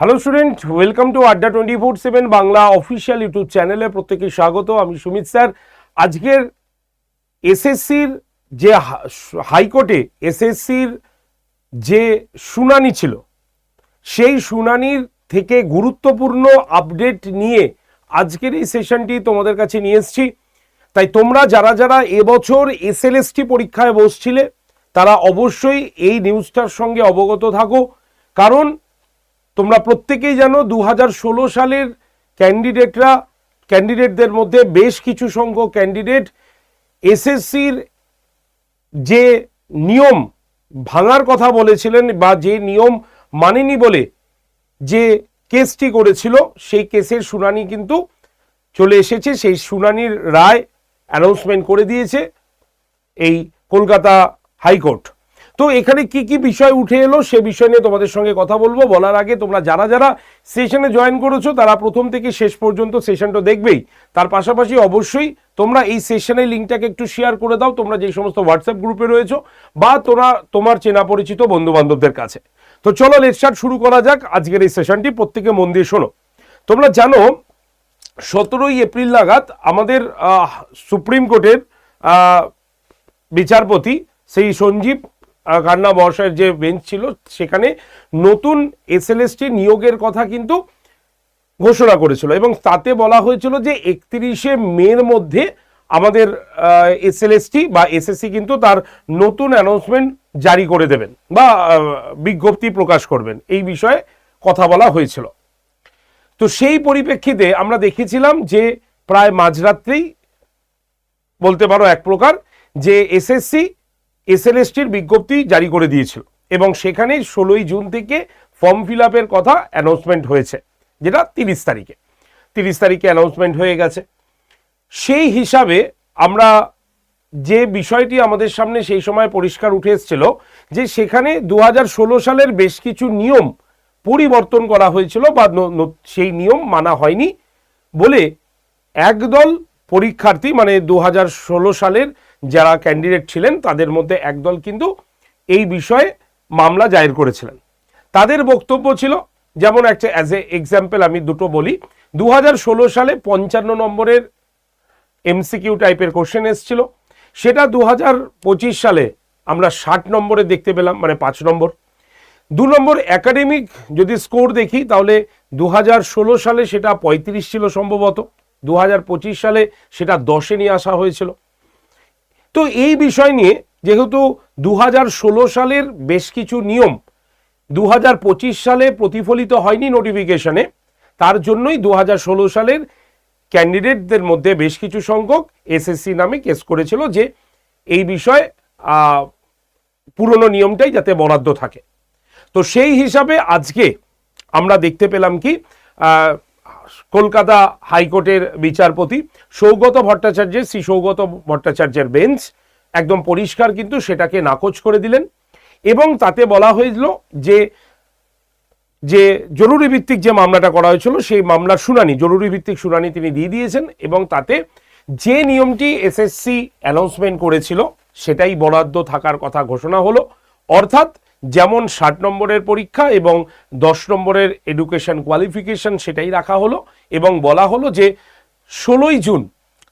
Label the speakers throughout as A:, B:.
A: Hello student welcome to Adda twenty four seven Bangla official YouTube চ্যানেলে প্রত্যেকে স্বাগত। আমি সুমিত স্যার। আজকের এসএসসির যে হাইকোর্টে এসএসসির যে শুনানি ছিল, সেই শুনানির থেকে গুরুত্বপূর্ণ আপডেট নিয়ে আজকের এই সেশনটি তোমাদের কাছে নিয়ে এসেছি। তাই তোমরা যারা যারা এবছর এসএলএসটি পরীক্ষায় বসছিলে, তারা অবশ্যই এই নিউজটার সঙ্গে অবগত থাকো। কারণ তোমরা প্রত্যেকেই জানো দু হাজার ষোলো সালের ক্যান্ডিডেটরা, ক্যান্ডিডেটদের মধ্যে বেশ কিছু সংখ্যক ক্যান্ডিডেট এসএসসির যে নিয়ম ভাঙার কথা বলেছিলেন বা যে নিয়ম মানেনি বলে যে কেসটি করেছিল, সেই কেসের শুনানি কিন্তু চলে এসেছে। সেই শুনানির রায় অ্যানাউন্সমেন্ট করে দিয়েছে এই কলকাতা হাইকোর্ট। তো এখানে কি কি বিষয় উঠে এলো সে বিষয় নিয়ে তোমাদের সঙ্গে কথা বলব। বলার আগে তোমরা যারা যারা সেশনে জয়েন করেছ, তারা প্রথম থেকে শেষ পর্যন্ত সেশনটা দেখবেই। তার পাশাপাশি অবশ্যই তোমরা এই সেশনের লিঙ্কটাকে একটু শেয়ার করে দাও, তোমরা যে সমস্ত হোয়াটসঅ্যাপ গ্রুপে রয়েছো, বা তোরা তোমার চেনা পরিচিত বন্ধু বান্ধবদের কাছে। তো চলো লেটস্টার্ট শুরু করা যাক আজকের এই সেশনটি প্রত্যেকে মন দিয়ে শোনো। তোমরা জানো, সতেরোই এপ্রিল নাগাদ আমাদের সুপ্রিম কোর্টের বিচারপতি সেই সঞ্জীব খান্না মহাশয়ের যে বেঞ্চ ছিল, সেখানে নতুন এসএলএসটি নিয়োগের কথা কিন্তু ঘোষণা করেছিল এবং তাতে বলা হয়েছিল যে একত্রিশে মের মধ্যে আমাদের এসএলএসটি বা এসএসসি কিন্তু তার নতুন অ্যানাউন্সমেন্ট জারি করে দেবেন বা বিজ্ঞপ্তি প্রকাশ করবেন। এই বিষয়ে কথা বলা হয়েছিল। তো সেই পরিপ্রেক্ষিতে আমরা দেখেছিলাম যে প্রায় মাঝরাত্রেই বলতে পারো এক প্রকার যে এসএসসি এসএলএসটির বিজ্ঞপ্তি জারি করে দিয়েছিল এবং সেখানে ষোলোই জুন থেকে ফর্ম ফিল আপের কথা অ্যানাউন্সমেন্ট হয়েছে, যেটা তিরিশ তারিখে। তিরিশ তারিখে অ্যানাউন্সমেন্ট হয়ে গেছে। সেই হিসাবে আমরা যে বিষয়টি আমাদের সামনে সেই সময় পরিষ্কার উঠে এসেছিল যে সেখানে দু হাজার ষোলো সালের বেশ কিছু নিয়ম পরিবর্তন করা হয়েছিল বা সেই নিয়ম মানা হয়নি বলে একদল পরীক্ষার্থী মানে দু হাজার ষোলো সালের যারা ক্যান্ডিডেট ছিলেন, তাদের মধ্যে একদল কিন্তু এই বিষয়ে মামলা জায়ের করেছিলেন। তাদের বক্তব্য ছিল, যেমন একটা অ্যাজ এ এক্সাম্পল আমি দুটো বলি। দু হাজার ষোলো সালে পঞ্চান্ন নম্বরের এমসিকিউ টাইপের কোশ্চেন এসেছিল। সেটা দু হাজার পঁচিশ সালে আমরা ষাট নম্বরে দেখতে পেলাম মানে পাঁচ নম্বর। দু নম্বর একাডেমিক যদি স্কোর দেখি, তাহলে দু হাজার ষোলো সালে সেটা পঁয়ত্রিশ ছিল সম্ভবত। দু হাজার পঁচিশ সালে সেটা দশে নিয়ে আসা হয়েছিল। তো এই বিষয় নিয়ে যেহেতু দু হাজার ষোলো সালের বেশ কিছু নিয়ম দু হাজার পঁচিশ সালে প্রতিফলিত হয়নি নোটিফিকেশনে তার জন্যই দু হাজার ষোলো সালের ক্যান্ডিডেটদের মধ্যে বেশ কিছু সংখ্যক এসএসসি নামে কেস করেছিল যে এই বিষয়ে পুরনো নিয়মটাই যাতে বরাদ্দ থাকে। তো সেই হিসাবে আজকে আমরা দেখতে পেলাম কি কলকাতা হাইকোর্টের বিচারপতি সৌগত ভট্টাচার্যের, শ্রী সৌগত ভট্টাচার্যের বেঞ্চ একদম পরিষ্কার কিন্তু সেটাকে নাকচ করে দিলেন এবং তাতে বলা হয়েছিল যে যে জরুরি ভিত্তিক যে মামলাটা করা হয়েছিল সেই মামলার শুনানি জরুরি ভিত্তিক শুনানি তিনি দিয়ে দিয়েছেন এবং তাতে যে নিয়মটি এসএসসি অ্যানাউন্সমেন্ট করেছিল সেটাই বরাদ্দ থাকার কথা ঘোষণা হলো। অর্থাৎ যেমন ষাট নম্বরের পরীক্ষা এবং দশ নম্বরের এডুকেশন কোয়ালিফিকেশন সেটাই রাখা হলো এবং বলা হলো যে ষোলোই জুন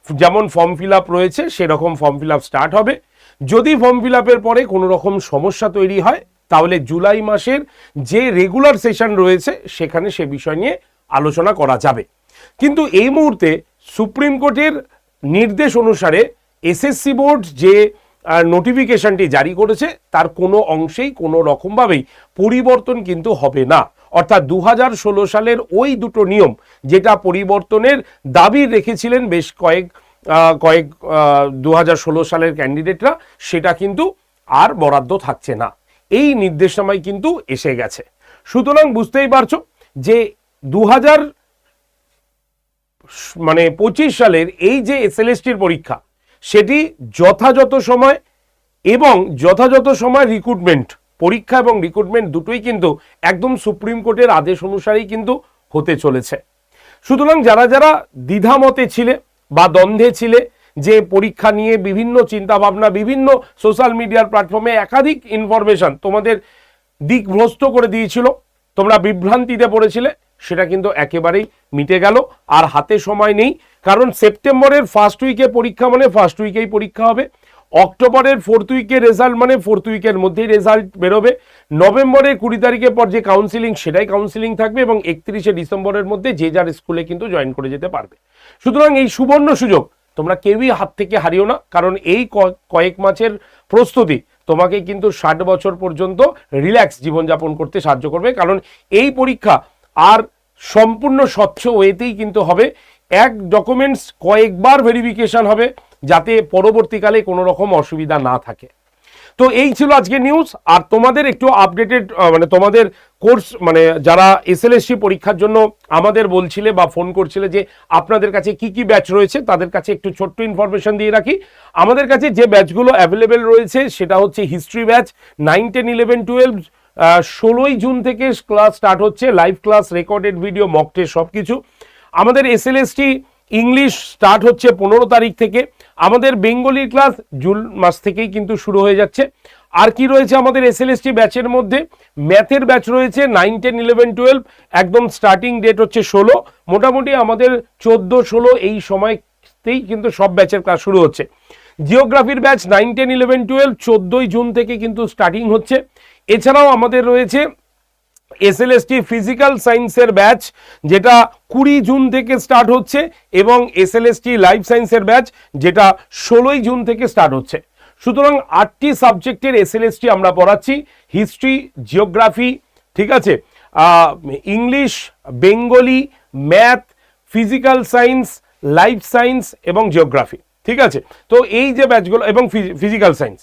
A: যেমন ফর্ম ফিল রয়েছে, সেরকম ফর্ম ফিল স্টার্ট হবে। যদি ফর্ম ফিল পরে কোনো রকম সমস্যা তৈরি হয়, তাহলে জুলাই মাসের যে রেগুলার সেশন রয়েছে, সেখানে সে বিষয় নিয়ে আলোচনা করা যাবে। কিন্তু এই মুহূর্তে সুপ্রিম কোর্টের নির্দেশ অনুসারে এসএসসি বোর্ড যে নোটিফিকেশনটি জারি করেছে, তার কোনো অংশেই কোনো রকমভাবেই পরিবর্তন কিন্তু হবে না। অর্থাৎ দু হাজার ষোলো সালের ওই দুটো নিয়ম, যেটা পরিবর্তনের দাবি রেখেছিলেন বেশ কয়েক কয়েক দু হাজার ষোলো সালের ক্যান্ডিডেটরা সেটা কিন্তু আর বরাদ্দ থাকছে না। এই নির্দেশনামায় কিন্তু এসে গেছে। সুতরাং বুঝতেই পারছ যে দু হাজার মানে পঁচিশ সালের এই যে এসএলএসটির পরীক্ষা সেটি যথাযথ সময় এবং যথাযথ সময় রিক্রুটমেন্ট পরীক্ষা এবং রিক্রুটমেন্ট দুটোই কিন্তু একদম সুপ্রিম কোর্টের আদেশ অনুসারেই কিন্তু হতে চলেছে। সুতরাং যারা যারা দ্বিধামতে ছিলে বা দ্বন্দ্বে ছিলে যে পরীক্ষা নিয়ে বিভিন্ন চিন্তা ভাবনা বিভিন্ন সোশ্যাল মিডিয়ার প্ল্যাটফর্মে একাধিক ইনফরমেশন তোমাদের দিকভ্রষ্ট করে দিয়েছিল, তোমরা বিভ্রান্তিতে পড়েছিলে সেটা কিন্তু একেবারেই মিটে গেল, আর হাতে সময় নেই, কারণ সেপ্টেম্বরের ফার্স্ট উইকে পরীক্ষা মানে ফার্স্ট উইকেই পরীক্ষা হবে, অক্টোবরের ফোর্থ উইকের রেজাল্ট মানে ফোর্থ উইকের মধ্যেই রেজাল্ট বেরোবে, নভেম্বরের কুড়ি তারিখের পর যে কাউন্সিলিং সেটাই কাউন্সিলিং থাকবে এবং একত্রিশে ডিসেম্বরের মধ্যে যে যার স্কুলে কিন্তু জয়েন করে যেতে পারবে। সুতরাং এই সুবর্ণ সুযোগ, তোমরা কেউই হাত থেকে হারিও না, কারণ এই কয়েক মাসের প্রস্তুতি তোমাকে কিন্তু ষাট বছর পর্যন্ত রিল্যাক্স জীবনযাপন করতে সাহায্য করবে, কারণ এই পরীক্ষা আর সম্পূর্ণ স্বচ্ছ ওয়েতেই কিন্তু হবে। এক ডকুমেন্টস কয়েকবার ভেরিফিকেশন হবে যাতে পরবর্তীকালে কোনো রকম অসুবিধা না থাকে। তো এই ছিল আজকে নিউজ আর তোমাদের একটু আপডেটেড মানে তোমাদের কোর্স মানে যারা এসএলএসসি পরীক্ষার জন্য আমাদের বলছিলে বা ফোন করছিলে যে আপনাদের কাছে কি কি ব্যাচ রয়েছে, তাদের কাছে একটু ছোট্ট ইনফরমেশন দিয়ে রাখি। আমাদের কাছে যে ব্যাচগুলো অ্যাভেলেবেল রয়েছে, সেটা হচ্ছে history batch nine ten eleven twelve ষোলোই জুন থেকে ক্লাস স্টার্ট হচ্ছে, live class, recorded video mock test সব কিছু আমাদের এসএলএসটি ইংলিশ স্টার্ট হচ্ছে পনেরো তারিখ থেকে। আমাদের বেঙ্গলি ক্লাস জুন মাস থেকেই কিন্তু শুরু হয়ে যাচ্ছে। আর কি রয়েছে আমাদের এসএলএসটি ব্যাচের মধ্যে? ম্যাথের ব্যাচ রয়েছে নাইন, টেন, ইলেভেন, টুয়েলভ, একদম স্টার্টিং ডেট হচ্ছে ষোলো। মোটামুটি আমাদের চোদ্দ, ষোলো এই সময়তেই কিন্তু সব ব্যাচের ক্লাস শুরু হচ্ছে। জিওগ্রাফির batch nine, ten, eleven, twelve, চোদ্দোই জুন থেকে কিন্তু স্টার্টিং হচ্ছে। এছাড়াও আমাদের রয়েছে এসএলএসটি ফিজিক্যাল সায়েন্সের ব্যাচ, যেটা কুড়ি জুন থেকে স্টার্ট হচ্ছে, এবং এসএলএসটি লাইফ সায়েন্সের ব্যাচ, যেটা ষোলোই জুন থেকে স্টার্ট হচ্ছে। সুতরাং আটটি সাবজেক্টের এসএলএসটি আমরা পড়াচ্ছি, হিস্ট্রি, জিওগ্রাফি, ঠিক আছে? English, Bengali, math, physical science, life science এবং জিওগ্রাফি। ঠিক আছে? তো এই যে ব্যাচগুলো এবং ফিজিক্যাল সায়েন্স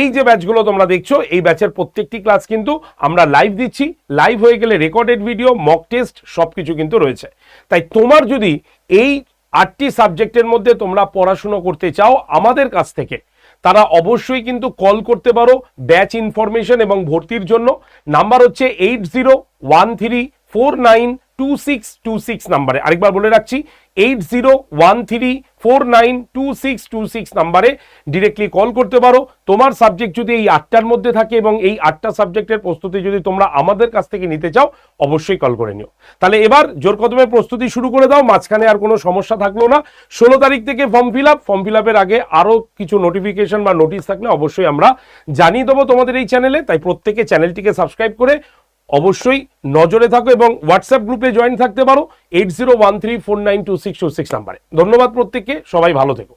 A: এই যে ব্যাচগুলো তোমরা দেখছ, এই ব্যাচের প্রত্যেকটি ক্লাস কিন্তু আমরা লাইভ দিচ্ছি। লাইভ হয়ে গেলে রেকর্ডেড ভিডিও মক টেস্ট সব কিছু কিন্তু রয়েছে। তাই তোমার যদি এই আটটি সাবজেক্টের মধ্যে তোমরা পড়াশুনো করতে চাও আমাদের কাছ থেকে, তারা অবশ্যই কিন্তু কল করতে পারো ব্যাচ ইনফরমেশন এবং ভর্তির জন্য। নাম্বার হচ্ছে eight zero one three four nine two six two six নাম্বারে আরেকবার বলে রাখছি eight zero one three four nine two six two six নাম্বারে ডিরেক্টলি কল করতে পারো। তোমার সাবজেক্ট যদি এই আটটার মধ্যে থাকে এবং এই আটটা সাবজেক্টের প্রস্তুতি যদি তোমরা আমাদের কাছ থেকে নিতে চাও, অবশ্যই কল করে নিও। তাহলে এবার জোর কদমে প্রস্তুতি শুরু করে দাও, মাঝখানে আর কোনো সমস্যা থাকল না। ষোলো তারিখ থেকে form fill up form fill আপের আগে আরও কিছু নোটিফিকেশন বা নোটিশ থাকলে অবশ্যই আমরা জানিয়ে দেবো তোমাদের এই চ্যানেলে তাই প্রত্যেকে চ্যানেলটিকে সাবস্ক্রাইব করে অবশ্যই নজরে থাকো এবং হোয়াটসঅ্যাপ গ্রুপে জয়েন থাকতে পারো eight zero one three four nine two six two six নাম্বারে ধন্যবাদ প্রত্যেককে, সবাই ভালো থেকো।